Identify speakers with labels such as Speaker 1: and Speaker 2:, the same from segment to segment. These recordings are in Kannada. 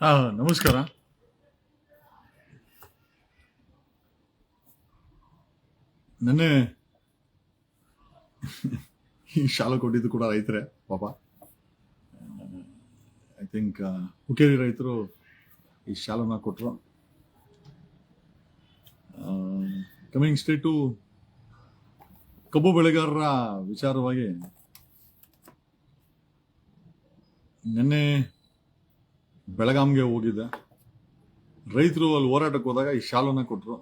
Speaker 1: ಹಾ, ನಮಸ್ಕಾರ. ನೆನ್ನೆ ಈ ಶಾಲೆ ಕೊಟ್ಟಿದ್ದು ಕೂಡ ರೈತರೇ, ಪಾಪ. ಐ ಥಿಂಕ್ ಹುಕೇರಿ ರೈತರು ಈ ಶಾಲನ್ನ ಕೊಟ್ಟರು ಕಮಿಂಗ್ ಸ್ಟೇಟು ಕಬ್ಬು ಬೆಳೆಗಾರರ ವಿಚಾರವಾಗಿ, ನಿನ್ನೆ ಬೆಳಗಾಂಗೆ ಹೋಗಿದ್ದೆ ರೈತರು ಅಲ್ಲಿ ಹೋರಾಟಕ್ಕೆ ಹೋದಾಗ ಈ ಶಾಲನ್ನ ಕೊಟ್ಟರು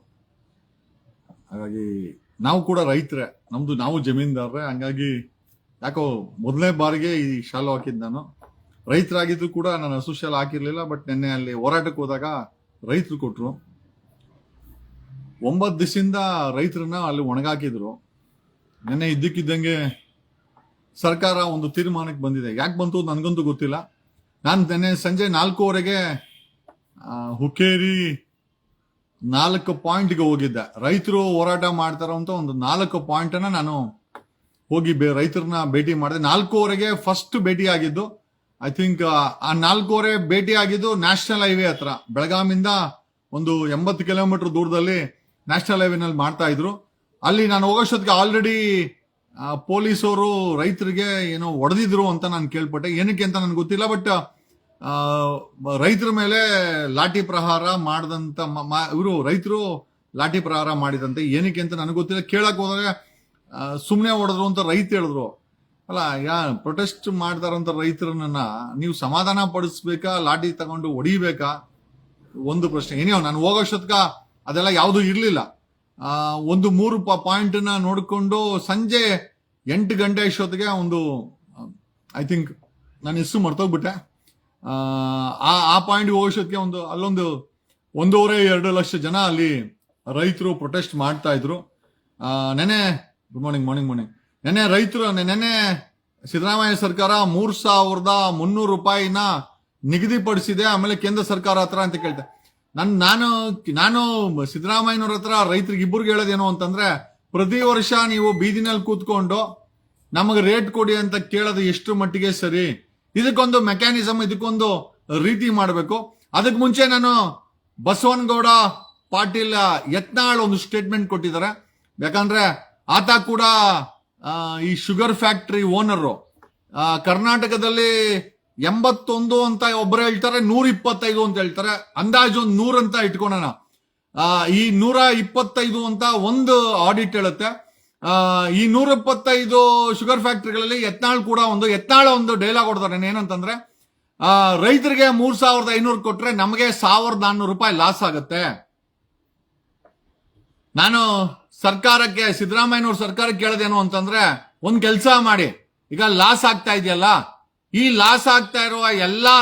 Speaker 1: ಹಾಗಾಗಿ ನಾವು ಕೂಡ ರೈತರೇ, ನಮ್ದು ನಾವು ಜಮೀನ್ದಾರರೇ, ಹಂಗಾಗಿ ಯಾಕೋ ಮೊದಲನೇ ಬಾರಿಗೆ ಈ ಶಾಲು ಹಾಕಿದ್ದು ನಾನು. ರೈತರಾಗಿದ್ದು ಕೂಡ ನಾನು ಹಸು ಹಾಕಿರ್ಲಿಲ್ಲ ಬಟ್ ನಿನ್ನೆ ಅಲ್ಲಿ ಹೋರಾಟಕ್ಕೆ ಹೋದಾಗ ರೈತರು ಕೊಟ್ಟರು ಒಂಬತ್ತು ದಿವಸದಿಂದ ರೈತರನ್ನ ಅಲ್ಲಿ ಒಣಗಾಕಿದ್ರು. ನಿನ್ನೆ ಇದ್ದಕ್ಕಿದ್ದಂಗೆ ಸರ್ಕಾರ ಒಂದು ತೀರ್ಮಾನಕ್ಕೆ ಬಂದಿದೆ. ಯಾಕೆ ಬಂತು ನನಗಂತೂ ಗೊತ್ತಿಲ್ಲ. ನಾನು ನಿನ್ನೆ ಸಂಜೆ ನಾಲ್ಕೂವರೆಗೆ ಹುಕ್ಕೇರಿ ನಾಲ್ಕು ಪಾಯಿಂಟ್ಗೆ ಹೋಗಿದ್ದೆ. ರೈತರು ಹೋರಾಟ ಮಾಡ್ತಾರಂತ ಒಂದು ನಾಲ್ಕು ಪಾಯಿಂಟನ್ನು ನಾನು ಹೋಗಿ ಬೇ, ರೈತರನ್ನ ಭೇಟಿ ಮಾಡಿದೆ. ನಾಲ್ಕೂವರೆಗೆ ಫಸ್ಟ್ ಭೇಟಿ ಆಗಿದ್ದು ಐ ಥಿಂಕ್ ಆ ನಾಲ್ಕೂವರೆ ಭೇಟಿ ಆಗಿದ್ದು ನ್ಯಾಷನಲ್ ಹೈವೇ ಹತ್ರ. ಬೆಳಗಾಮಿಂದ ಒಂದು ಎಂಬತ್ತು ಕಿಲೋಮೀಟರ್ ದೂರದಲ್ಲಿ ನ್ಯಾಷನಲ್ ಹೈವೇನಲ್ಲಿ ಮಾಡ್ತಾ ಇದ್ರು. ಅಲ್ಲಿ ನಾನು ಹೋಗೋಷ್ಟೊತ್ತಿಗೆ ಆಲ್ರೆಡಿ ಪೊಲೀಸರು ರೈತರಿಗೆ ಏನೋ ಹೊಡೆದಿದ್ರು ಅಂತ ನಾನು ಕೇಳ್ಪಟ್ಟೆ. ಏನಕ್ಕೆ ಅಂತ ನನಗೆ ಗೊತ್ತಿಲ್ಲ ಬಟ್ ರೈತರ ಮೇಲೆ ಲಾಠಿ ಪ್ರಹಾರ ಮಾಡಿದಂತ ಇವರು ರೈತರು ಲಾಠಿ ಪ್ರಹಾರ ಮಾಡಿದಂತೆ ಏನಕ್ಕೆ ಅಂತ ನನಗೆ ಗೊತ್ತಿಲ್ಲ. ಕೇಳಕ್ ಹೋದಾಗ ಸುಮ್ಮನೆ ಹೊಡೆದ್ರು ಅಂತ ರೈತ ಹೇಳಿದ್ರು. ಅಲ್ಲ, ಯಾ ಪ್ರೊಟೆಸ್ಟ್ ಮಾಡ್ತಾರಂತ ರೈತರನ್ನ ನೀವು ಸಮಾಧಾನ ಪಡಿಸ್ಬೇಕಾ, ಲಾಠಿ ತಗೊಂಡು ಹೊಡಿಬೇಕಾ? ಒಂದು ಪ್ರಶ್ನೆ. ಏನೇ ನಾನು ಹೋಗೋಷ್ಟೊತ್ಕ ಅದೆಲ್ಲ ಯಾವುದು ಇರಲಿಲ್ಲ. ಒಂದು ಮೂರು ಪಾಯಿಂಟ್ನ ನೋಡಿಕೊಂಡು ಸಂಜೆ ಎಂಟು ಗಂಟೆ ಅಷ್ಟೊತ್ತಿಗೆ ಒಂದು, ಐ ಥಿಂಕ್, ನಾನು ಹೆಸರು ಮರ್ತೋಗ್ಬಿಟ್ಟೆ. ಆ, ಆ ಪಾಯಿಂಟ್ ಹೋಗೋಷ್ಟೊತ್ತಿಗೆ ಒಂದು ಅಲ್ಲೊಂದು ಒಂದೂವರೆ ಎರಡು ಲಕ್ಷ ಜನ ಅಲ್ಲಿ ರೈತರು ಪ್ರೊಟೆಸ್ಟ್ ಮಾಡ್ತಾ ಇದ್ರು. ನೆನೆ ಗುಡ್ ಮಾರ್ನಿಂಗ್ ಮಾರ್ನಿಂಗ್ ಮಾರ್ನಿಂಗ್ ನೆನೆ ರೈತರು ನೆನೆ ಸಿದ್ದರಾಮಯ್ಯ ಸರ್ಕಾರ ಮೂರ್ ಸಾವಿರದ ಮುನ್ನೂರು ರೂಪಾಯಿನ ನಿಗದಿಪಡಿಸಿದೆ ಆಮೇಲೆ ಕೇಂದ್ರ ಸರ್ಕಾರ ಹತ್ರ ಅಂತ ಕೇಳ್ತೆ. ನನ್ ನಾನು ನಾನು ಸಿದ್ದರಾಮಯ್ಯನವ್ರ ಹತ್ರ ರೈತರಿಗೆ ಇಬ್ಬರಿಗೆ ಹೇಳೋದೇನು ಅಂತಂದ್ರೆ ಪ್ರತಿ ವರ್ಷ ನೀವು ಬೀದಿನಲ್ಲಿ ಕೂತ್ಕೊಂಡು ನಮಗೆ ರೇಟ್ ಕೊಡಿ ಅಂತ ಕೇಳೋದು ಎಷ್ಟು ಮಟ್ಟಿಗೆ ಸರಿ ಇದಕ್ಕೊಂದು ಮೆಕ್ಯಾನಿಸಮ್ ಇದಕ್ಕೊಂದು ರೀತಿ ಮಾಡಬೇಕು. ಅದಕ್ಕೆ ಮುಂಚೆ ನಾನು ಬಸವನಗೌಡ ಪಾಟೀಲ್ ಯತ್ನಾಳ್ ಒಂದು ಸ್ಟೇಟ್ಮೆಂಟ್ ಕೊಟ್ಟಿದ್ದಾರೆ. ಯಾಕಂದ್ರೆ ಆತ ಕೂಡ ಈ ಶುಗರ್ ಫ್ಯಾಕ್ಟರಿ ಓನರು ಕರ್ನಾಟಕದಲ್ಲಿ ಎಂಬತ್ತೊಂದು ಅಂತ ಒಬ್ಬರು ಹೇಳ್ತಾರೆ ನೂರ ಇಪ್ಪತ್ತೈದು ಅಂತ ಹೇಳ್ತಾರೆ. ಅಂದಾಜು ಒಂದು ನೂರು ಅಂತ ಇಟ್ಕೊಳ್ಳೋಣ ಈ ನೂರ ಇಪ್ಪತ್ತೈದು ಅಂತ ಒಂದು ಆಡಿಟ್ ಹೇಳುತ್ತೆ. ಈ ನೂರ ಇಪ್ಪತ್ತೈದು ಶುಗರ್ ಫ್ಯಾಕ್ಟ್ರಿಗಳಲ್ಲಿ ಯತ್ನಾಳ್ ಕೂಡ ಒಂದು, ಎತ್ನಾಳ ಒಂದು ಡೈಲಾಗ್ ಹೊಡ್ತಾರೆ ಏನಂತಂದ್ರೆ ರೈತರಿಗೆ ಮೂರ್ ಸಾವಿರದ ಐನೂರು ಕೊಟ್ರೆ ನಮಗೆ ಸಾವಿರದ ನಾನ್ನೂರು ರೂಪಾಯಿ ಲಾಸ್ ಆಗುತ್ತೆ. ನಾನು ಸರ್ಕಾರಕ್ಕೆ, ಸಿದ್ದರಾಮಯ್ಯನವ್ರ ಸರ್ಕಾರಕ್ಕೆ ಕೇಳದೇನು ಅಂತಂದ್ರೆ, ಒಂದ್ ಕೆಲಸ ಮಾಡಿ. ಈಗ ಲಾಸ್ ಆಗ್ತಾ ಇದೆಯಲ್ಲ, ಈ ಲಾಸ್ ಆಗ್ತಾ ಇರುವ ಎಲ್ಲಾ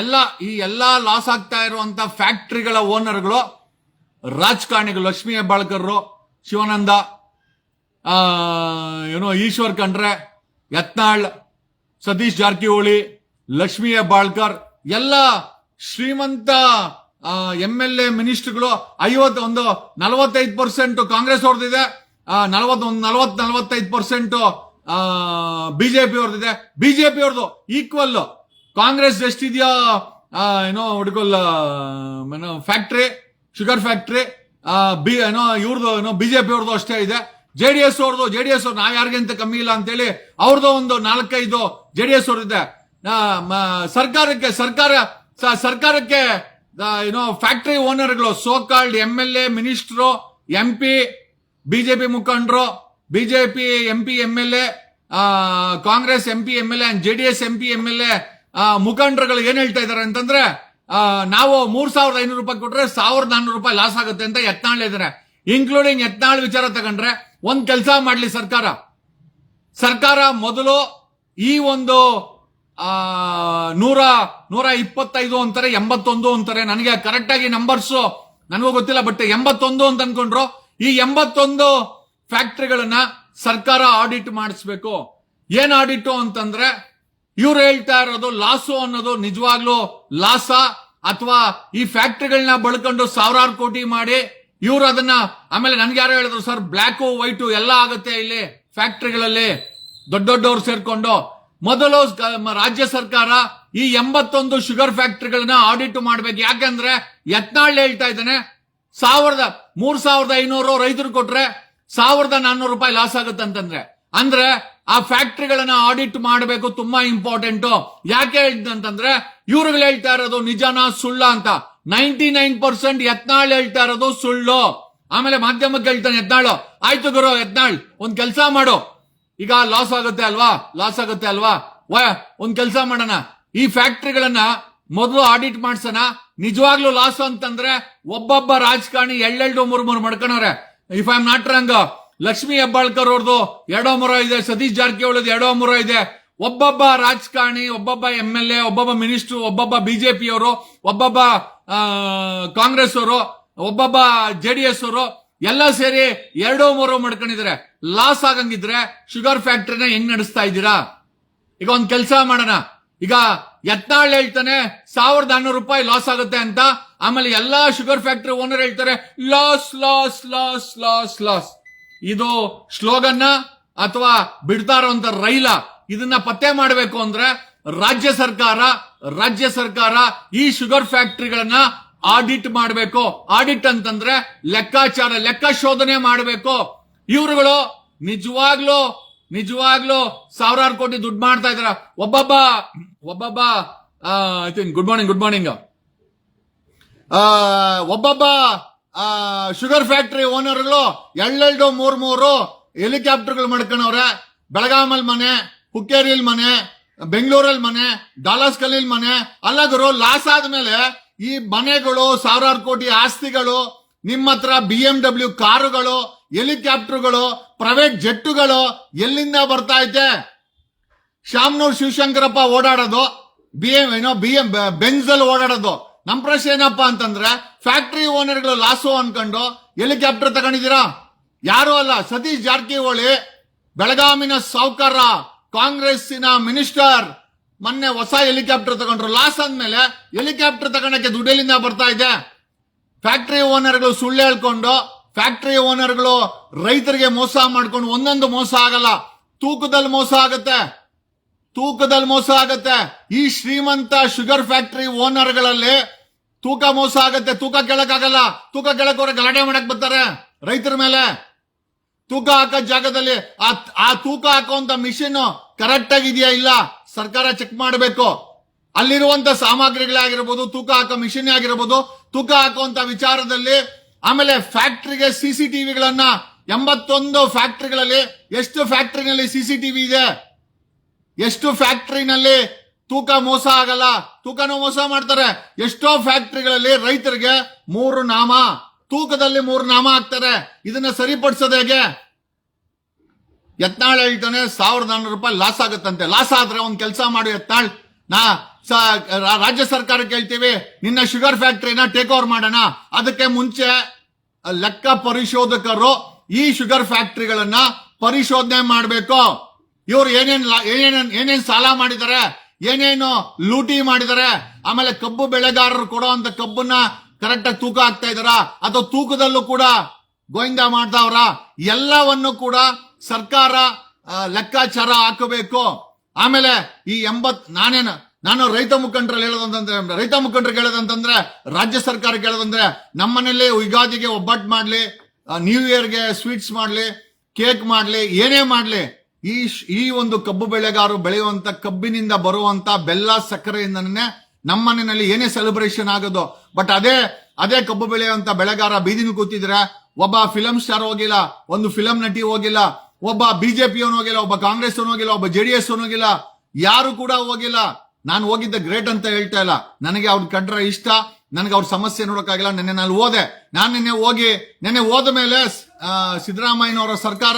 Speaker 1: ಎಲ್ಲ, ಈ ಎಲ್ಲಾ ಲಾಸ್ ಆಗ್ತಾ ಇರುವಂತ ಫ್ಯಾಕ್ಟ್ರಿಗಳ ಓನರ್ಗಳು ರಾಜಕಾರಣಿಗಳು ಲಕ್ಷ್ಮೀ ಹೆಬ್ಬಾಳ್ಕರ್ರು, ಶಿವಾನಂದ ಏನೋ ಈಶ್ವರ್ ಖಂಡ್ರೆ ಯತ್ನಾಳ್, ಸತೀಶ್ ಜಾರಕಿಹೊಳಿ ಲಕ್ಷ್ಮೀ ಬಾಳ್ಕರ್, ಎಲ್ಲ ಶ್ರೀಮಂತ ಎಂ ಎಲ್ ಎ ಮಿನಿಸ್ಟರ್ಗಳು ಐವತ್ ಒಂದು ನಲವತ್ತೈದು ಪರ್ಸೆಂಟ್ ಕಾಂಗ್ರೆಸ್ ಅವ್ರದ್ದಿದೆ ನಲವತ್ ಒಂದು ನಲವತ್ ನಲವತ್ತೈದು ಪರ್ಸೆಂಟ್ ಬಿಜೆಪಿ ಅವ್ರದ್ದಿದೆ ಬಿಜೆಪಿ ಅವ್ರದ್ದು ಈಕ್ವಲ್. ಕಾಂಗ್ರೆಸ್ ಎಷ್ಟಿದೆಯೋ ಏನೋ ಹುಡುಗಲ್ ಏನೋ ಫ್ಯಾಕ್ಟ್ರಿ ಶುಗರ್ ಫ್ಯಾಕ್ಟ್ರಿ ಬಿ, ಏನೋ ಇವ್ರದ್ದು ಏನೋ ಬಿಜೆಪಿ ಅವ್ರದ್ದು ಅಷ್ಟೇ ಇದೆ. ಜೆ ಡಿ ಎಸ್ ಅವ್ರದ್ದು ಜೆ ಡಿ ಎಸ್ ಅವ್ರು ನಾವು ಯಾರಿಗಿಂತ ಕಮ್ಮಿ ಇಲ್ಲ ಅಂತೇಳಿ ಅವ್ರದ್ದು ಒಂದು ನಾಲ್ಕೈದು ಜೆ ಡಿ ಎಸ್ ಅವ್ರದ್ದೆ ಸರ್ಕಾರಕ್ಕೆ, ಸರ್ಕಾರ ಸರ್ಕಾರಕ್ಕೆ ಏನೋ factory ಓನರ್ಗಳು so called M L A minister M P BJP ಮುಖಂಡರು BJP M P M L A Congress M P M L A J D S M P M L A ಮುಖಂಡರುಗಳು ಏನ್ ಹೇಳ್ತಾ ಇದಾರೆ ಅಂತಂದ್ರೆ ನಾವು ಮೂರ್ ಸಾವಿರದ ಐನೂರು ರೂಪಾಯಿ ಕೊಟ್ರೆ ಸಾವಿರದ ನಾನ್ನೂರು ರೂಪಾಯಿ ಲಾಸ್ ಆಗುತ್ತೆ ಅಂತ ಯತ್ನಾಳ್ ಇದಾರೆ. ಇನ್ಕ್ಲೂಡಿಂಗ್ ಯತ್ನಾಳ್ ವಿಚಾರ ತಗೊಂಡ್ರೆ ಒಂದ್ ಕೆಲಸ ಮಾಡಲಿ ಸರ್ಕಾರ. ಸರ್ಕಾರ ಮೊದಲು ಈ ಒಂದು ನೂರ ನೂರ ಇಪ್ಪತ್ತೈದು ಅಂತಾರೆ, ಎಂಬತ್ತೊಂದು ಅಂತಾರೆ. ನನಗೆ ಕರೆಕ್ಟ್ ಆಗಿ ನಂಬರ್ಸ್ ನನಗೂ ಗೊತ್ತಿಲ್ಲ ಬಟ್ ಎಂಬತ್ತೊಂದು ಅಂತ ಅನ್ಕೊಂಡ್ರು. ಈ ಎಂಬತ್ತೊಂದು ಫ್ಯಾಕ್ಟ್ರಿಗಳನ್ನ ಸರ್ಕಾರ ಆಡಿಟ್ ಮಾಡಿಸ್ಬೇಕು. ಏನ್ ಆಡಿಟ್ ಅಂತಂದ್ರೆ, ಇವ್ರು ಹೇಳ್ತಾ ಇರೋದು ಲಾಸು ಅನ್ನೋದು ನಿಜವಾಗ್ಲೂ ಲಾಸ, ಅಥವಾ ಈ ಫ್ಯಾಕ್ಟ್ರಿಗಳನ್ನ ಬಳಕೊಂಡು ಸಾವಿರಾರು ಕೋಟಿ ಮಾಡಿ ಇವ್ರು ಅದನ್ನ, ಆಮೇಲೆ ನನ್ಗೆ ಯಾರೋ ಹೇಳಿದ್ರು, ಸರ್ ಬ್ಲ್ಯಾಕು ವೈಟು ಎಲ್ಲ ಆಗುತ್ತೆ ಇಲ್ಲಿ ಫ್ಯಾಕ್ಟ್ರಿಗಳಲ್ಲಿ. ದೊಡ್ಡ ದೊಡ್ಡವ್ರು ಸೇರ್ಕೊಂಡು, ಮೊದಲು ರಾಜ್ಯ ಸರ್ಕಾರ
Speaker 2: ಈ ಎಂಬತ್ತೊಂದು ಶುಗರ್ ಫ್ಯಾಕ್ಟ್ರಿಗಳನ್ನ ಆಡಿಟ್ ಮಾಡ್ಬೇಕು. ಯಾಕಂದ್ರೆ ಯತ್ನಾಳ್ ಹೇಳ್ತಾ ಇದ್ದಾನೆ, ಸಾವಿರದ, ಮೂರ್ ಸಾವಿರದ ಐನೂರು ರೈತರು ಕೊಟ್ರೆ ಸಾವಿರದ ನಾನ್ನೂರು ರೂಪಾಯಿ ಲಾಸ್ ಆಗುತ್ತೆ ಅಂತಂದ್ರೆ ಅಂದ್ರೆ ಆ ಫ್ಯಾಕ್ಟ್ರಿಗಳನ್ನ ಆಡಿಟ್ ಮಾಡಬೇಕು ತುಂಬಾ ಇಂಪಾರ್ಟೆಂಟ್. ಯಾಕೆ ಅಂತಂದ್ರೆ ಇವ್ರುಗಳು ಹೇಳ್ತಾ ಇರೋದು ನಿಜಾನ ಸುಳ್ಳ ಅಂತ. ನೈಂಟಿ ನೈನ್ ಪರ್ಸೆಂಟ್ ಯತ್ನಾಳ್ ಹೇಳ್ತಾ ಇರೋದು ಸುಳ್ಳು. ಆಮೇಲೆ ಮಾಧ್ಯಮಕ್ಕೆ ಹೇಳ್ತಾನೆ ಯತ್ನಾಳು, ಆಯ್ತು ಗುರು ಯತ್ನಾಳ್, ಒಂದ್ ಕೆಲಸ ಮಾಡು. ಈಗ ಲಾಸ್ ಆಗುತ್ತೆ ಅಲ್ವಾ? ಲಾಸ್ ಆಗುತ್ತೆ ಅಲ್ವಾ? ವ- ಒಂದ್ ಕೆಲಸ ಮಾಡೋಣ. ಈ ಫ್ಯಾಕ್ಟ್ರಿಗಳನ್ನ ಮೊದಲು ಆಡಿಟ್ ಮಾಡ್ಸೋಣ. ನಿಜವಾಗ್ಲೂ ಲಾಸ್ ಅಂತಂದ್ರೆ ಒಬ್ಬೊಬ್ಬ ರಾಜಕಾರಣಿ ಎಳ್ಳೆಲ್ಡು ಮೂರ್ ಮೂರು ಮಾಡ್ಕೊಂಡವ್ರೆ. If I am not wrong Lakshmi Hebbalkar ಅವ್ರದ್ದು ಎರಡೋ ಮೂರೋ ಇದೆ, ಸತೀಶ್ ಜಾರಕಿಹೊಳಿದು ಎರಡೋ ಮೂರೋ ಇದೆ. ಒಬ್ಬೊಬ್ಬ ರಾಜಕಾರಣಿ, ಒಬ್ಬೊಬ್ಬ ಎಂ ಎಲ್ ಎ ಒಬ್ಬೊಬ್ಬ ಮಿನಿಸ್ಟ್ರು ಒಬ್ಬೊಬ್ಬ ಬಿಜೆಪಿ ಅವರು, ಒಬ್ಬೊಬ್ಬ ಕಾಂಗ್ರೆಸ್ ಅವರು, ಒಬ್ಬೊಬ್ಬ ಜೆ ಡಿ ಎಸ್ ಅವರು, ಎಲ್ಲ ಸೇರಿ ಎರಡೋ ಮೂರೋ ಮಾಡ್ಕೊಂಡಿದ್ದಾರೆ. ಲಾಸ್ ಆಗಂಗಿದ್ರೆ ಶುಗರ್ ಫ್ಯಾಕ್ಟ್ರಿನ ಹೆಂಗ್ ನಡೆಸ್ತಾ ಇದ್ದೀರಾ? ಈಗ ಒಂದ್ ಕೆಲಸ ಮಾಡೋಣ. ಈಗ ಯತ್ನಾಳ್ ಹೇಳ್ತಾನೆ, ಸಾವಿರದ ನಾನ್ನೂರು ರೂಪಾಯಿ ಲಾಸ್ ಆಗುತ್ತೆ ಅಂತ. ಆಮೇಲೆ ಎಲ್ಲಾ ಶುಗರ್ ಫ್ಯಾಕ್ಟ್ರಿ ಓನರ್ ಹೇಳ್ತಾರೆ loss loss loss loss loss ಇದು ಸ್ಲೋಗನ್ನ ಅಥವಾ ಬಿಡ್ತಾ ಇರೋಂತ ರೈಲ? ಇದನ್ನ ಪತ್ತೆ ಮಾಡಬೇಕು ಅಂದ್ರೆ ರಾಜ್ಯ ಸರ್ಕಾರ ರಾಜ್ಯ ಸರ್ಕಾರ ಈ ಶುಗರ್ ಫ್ಯಾಕ್ಟರಿಗಳನ್ನ ಆಡಿಟ್ ಮಾಡಬೇಕು. ಆಡಿಟ್ ಅಂತಂದ್ರೆ ಲೆಕ್ಕಾಚಾರ, ಲೆಕ್ಕ ಶೋಧನೆ ಮಾಡಬೇಕು. ಇವರುಗಳು ನಿಜವಾಗ್ಲೂ ನಿಜವಾಗ್ಲೂ ಸಾವಿರಾರು ಕೋಟಿ ದುಡ್ಡು ಮಾಡ್ತಾ ಇದಾರ. ಒಬ್ಬೊಬ್ಬ ಒಬ್ಬೊಬ್ಬ ಗುಡ್ ಮಾರ್ನಿಂಗ್ ಗುಡ್ ಮಾರ್ನಿಂಗ್ ಒಬ್ಬೊಬ್ಬ ಶುಗರ್ ಫ್ಯಾಕ್ಟರಿ ಓನರ್ಗಳು ಎಳ್ಳೆಲ್ಡು ಮೂರ್ ಮೂರು ಹೆಲಿಕಾಪ್ಟರ್ಗಳು ಮಾಡ್ಕೊಂಡವ್ರೆ ಬೆಳಗಾಮಲ್ ಮನೆ ಹುಕ್ಕೇರಿಲ್ ಮನೆ ಬೆಂಗಳೂರಲ್ಲಿ ಮನೆ ಡಾಲಾಸ್ ಕಲ್ಲಿಲ್ ಮನೆ ಅಲ್ಲ ಗುರು ಲಾಸ್ ಆದ್ಮೇಲೆ ಈ ಮನೆಗಳು, ಸಾವಿರಾರು ಕೋಟಿ ಆಸ್ತಿಗಳು, ನಿಮ್ಮ ಹತ್ರ ಬಿ ಎಂ ಡಬ್ಲ್ಯೂ ಕಾರುಗಳು ಹೆಲಿಕಾಪ್ಟರ್ಗಳು ಪ್ರೈವೇಟ್ ಜೆಟ್ಟುಗಳು ಎಲ್ಲಿಂದ ಬರ್ತಾ ಐತೆ ಶಾಮನೂರ್ ಶಿವಶಂಕರಪ್ಪ ಓಡಾಡೋದು ಬಿ ಎಂ ಏನೋ ಬಿ ಎಂ ಬೆಂಜಲ್ ಓಡಾಡೋದು. ನಮ್ಮ ಪ್ರಶ್ನೆ ಏನಪ್ಪಾ ಅಂತಂದ್ರೆ, ಫ್ಯಾಕ್ಟ್ರಿ ಓನರ್ಗಳು ಲಾಸು ಅನ್ಕೊಂಡು ಹೆಲಿಕಾಪ್ಟರ್ ತಗೊಂಡಿದ್ದೀರಾ? ಯಾರು ಅಲ್ಲ, ಸತೀಶ್ ಜಾರಕಿಹೊಳಿ, ಬೆಳಗಾವಿನ ಸಾವುಕಾರ. ಕಾಂಗ್ರೆಸ್ಸಿನ ಮಿನಿಸ್ಟರ್ ಮೊನ್ನೆ ಹೊಸ ಹೆಲಿಕಾಪ್ಟರ್ ತಗೊಂಡ್ರು. ಲಾಸ್ ಅಂದ್ಮೇಲೆ ಹೆಲಿಕಾಪ್ಟರ್ ತಗೊಳಕ್ಕೆ ದುಡ್ಡೆಲಿಂದ ಬರ್ತಾ ಇದೆ. ಫ್ಯಾಕ್ಟರಿ ಓನರ್ಗಳು ಸುಳ್ಳು ಹೇಳ್ಕೊಂಡು, ಫ್ಯಾಕ್ಟರಿ ಓನರ್ಗಳು ರೈತರಿಗೆ ಮೋಸ ಮಾಡ್ಕೊಂಡು ಒಂದೊಂದು ಮೋಸ ಆಗಲ್ಲ. ತೂಕದಲ್ಲಿ ಮೋಸ ಆಗತ್ತೆ. ತೂಕದಲ್ಲಿ ಮೋಸ ಆಗತ್ತೆ. ಈ ಶ್ರೀಮಂತ ಶುಗರ್ ಫ್ಯಾಕ್ಟರಿ ಓನರ್ಗಳಲ್ಲಿ ತೂಕ ಮೋಸ ಆಗತ್ತೆ. ತೂಕ ಕೇಳಕ್ಕಾಗಲ್ಲ. ತೂಕ ಕೇಳಕ್ ಅವ್ರೆ ಗಲಾಟೆ ಮಾಡಕ್ ಬರ್ತಾರೆ ರೈತರ ಮೇಲೆ. ತೂಕ ಹಾಕೋ ಜಾಗದಲ್ಲಿ ಆ ತೂಕ ಹಾಕುವಂತ ಮಿಷಿನ್ ಕರೆಕ್ಟ್ ಆಗಿದೆಯಾ ಇಲ್ಲ? ಸರ್ಕಾರ ಚೆಕ್ ಮಾಡಬೇಕು. ಅಲ್ಲಿರುವಂತ ಸಾಮಗ್ರಿಗಳೇ ಆಗಿರ್ಬೋದು ತೂಕ ಹಾಕೋ ಮಿಷಿನ್ ಆಗಿರ್ಬೋದು, ತೂಕ ಹಾಕುವಂತ ವಿಚಾರದಲ್ಲಿ ಆಮೇಲೆ ಫ್ಯಾಕ್ಟ್ರಿಗೆ ಫ್ಯಾಕ್ಟರಿಗೆ ಸಿಸಿಟಿವಿಗಳನ್ನ ಎಂಬತ್ತೊಂದು ಫ್ಯಾಕ್ಟ್ರಿಗಳಲ್ಲಿ ಎಷ್ಟು ಫ್ಯಾಕ್ಟ್ರಿನಲ್ಲಿ ಫ್ಯಾಕ್ಟರಿನಲ್ಲಿ ಸಿಸಿಟಿವಿ ಇದೆ? ಎಷ್ಟು ಫ್ಯಾಕ್ಟ್ರಿನಲ್ಲಿ ತೂಕ ಮೋಸ ಆಗಲ್ಲ? ತೂಕನೂ ಮೋಸ ಮಾಡ್ತಾರೆ. ಎಷ್ಟೋ ಫ್ಯಾಕ್ಟ್ರಿಗಳಲ್ಲಿ ರೈತರಿಗೆ ಮೂರು ನಾಮ. ತೂಕದಲ್ಲಿ ಮೂರು ನಾಮ ಹಾಕ್ತಾರೆ ಇದನ್ನ ಸರಿಪಡಿಸೋದು ಹೇಗೆ? ಯತ್ನಾಳ್ ಹೇಳ್ತಾನೆ, ಸಾವಿರದ ನಾನ್ನೂರು ರೂಪಾಯಿ ಲಾಸ್ ಆಗುತ್ತಂತೆ. ಲಾಸ್ ಆದ್ರೆ ಒಂದು ಕೆಲಸ ಮಾಡು ಯತ್ನಾಳ್. ನಾ ರಾಜ್ಯ ಸರ್ಕಾರ ಕೇಳ್ತೀವಿ, ನಿನ್ನ ಶುಗರ್ ಫ್ಯಾಕ್ಟ್ರಿನ ಟೇಕ್ ಓವರ್ ಮಾಡೋಣ. ಅದಕ್ಕೆ ಮುಂಚೆ, ಲೆಕ್ಕ ಪರಿಶೋಧಕರು ಈ ಶುಗರ್ ಫ್ಯಾಕ್ಟರಿಗಳನ್ನ ಪರಿಶೋಧನೆ ಮಾಡಬೇಕು. ಇವ್ರು ಏನೇನ್ ಏನೇನ್ ಏನೇನ್ ಸಾಲ ಮಾಡಿದ್ದಾರೆ, ಏನೇನು ಲೂಟಿ ಮಾಡಿದ್ದಾರೆ, ಆಮೇಲೆ ಕಬ್ಬು ಬೆಳೆಗಾರರು ಕೊಡುವಂತ ಕಬ್ಬನ್ನ ಕರೆಕ್ಟ್ ಆಗಿ ತೂಕ ಆಗ್ತಾ ಇದ್ದಾರಾ? ಅಥವಾ ತೂಕದಲ್ಲೂ ಕೂಡ ಗೋವಿಂದ ಮಾಡ್ತಾವ್ರ ಎಲ್ಲವನ್ನು ಕೂಡ ಸರ್ಕಾರ ಲೆಕ್ಕಾಚಾರ ಹಾಕಬೇಕು. ಆಮೇಲೆ ಈ ಎಂಬತ್, ನಾನೇನು, ನಾನು ರೈತ ಮುಖಂಡರಲ್ಲಿ ಹೇಳೋದಂತಂದ್ರೆ, ರೈತ ಮುಖಂಡರಿಗೆ ಹೇಳೋದಂತಂದ್ರೆ, ರಾಜ್ಯ ಸರ್ಕಾರಕ್ಕೆ ಹೇಳೋದಂದ್ರೆ, ನಮ್ಮನೇಲಿ ಯುಗಾದಿಗೆ ಒಬ್ಬಟ್ಟು ಮಾಡ್ಲಿ ನ್ಯೂ ಇಯರ್ಗೆ ಸ್ವೀಟ್ಸ್ ಮಾಡ್ಲಿ ಕೇಕ್ ಮಾಡ್ಲಿ, ಏನೇ ಮಾಡ್ಲಿ, ಈ ಈ ಒಂದು ಕಬ್ಬು ಬೆಳೆಗಾರರು ಬೆಳೆಯುವಂತ ಕಬ್ಬಿನಿಂದ ಬರುವಂತ ಬೆಲ್ಲ ಸಕ್ಕರೆಯಿಂದನೇ ನಮ್ಮ ಮನೆಯಲ್ಲಿ ಏನೇ ಸೆಲೆಬ್ರೇಷನ್ ಆಗೋದು ಬಟ್ ಅದೇ ಅದೇ ಕಬ್ಬು ಬೆಳೆಯುವಂತ ಬೆಳೆಗಾರ ಬೀದಿನೂ ಕೂತಿದ್ರೆ, ಒಬ್ಬ ಫಿಲಂ ಸ್ಟಾರ್ ಹೋಗಿಲ್ಲ, ಒಂದು ಫಿಲಂ ನಟಿ ಹೋಗಿಲ್ಲ, ಒಬ್ಬ ಬಿಜೆಪಿ ಹೋಗಿಲ್ಲ, ಒಬ್ಬ ಕಾಂಗ್ರೆಸ್ ಹೋಗಿಲ್ಲ, ಒಬ್ಬ ಜೆ ಡಿ ಎಸ್ ಹೋಗಿಲ್ಲ, ಯಾರು ಕೂಡ ಹೋಗಿಲ್ಲ. ನಾನು ಹೋಗಿದ್ದ ಗ್ರೇಟ್ ಅಂತ ಹೇಳ್ತಾ ಇಲ್ಲ. ನನಗೆ ಅವ್ರ ಕಂಡ್ರ ಇಷ್ಟ, ನನಗೆ ಅವ್ರ ಸಮಸ್ಯೆ ನೋಡೋಕ್ಕಾಗಿಲ್ಲ, ನಿನ್ನೆ ನಾನು ಓದೆ ನಾನು ನಿನ್ನೆ ಹೋಗಿ, ನೆನ್ನೆ ಹೋದ ಮೇಲೆ ಸಿದ್ದರಾಮಯ್ಯನವರ ಸರ್ಕಾರ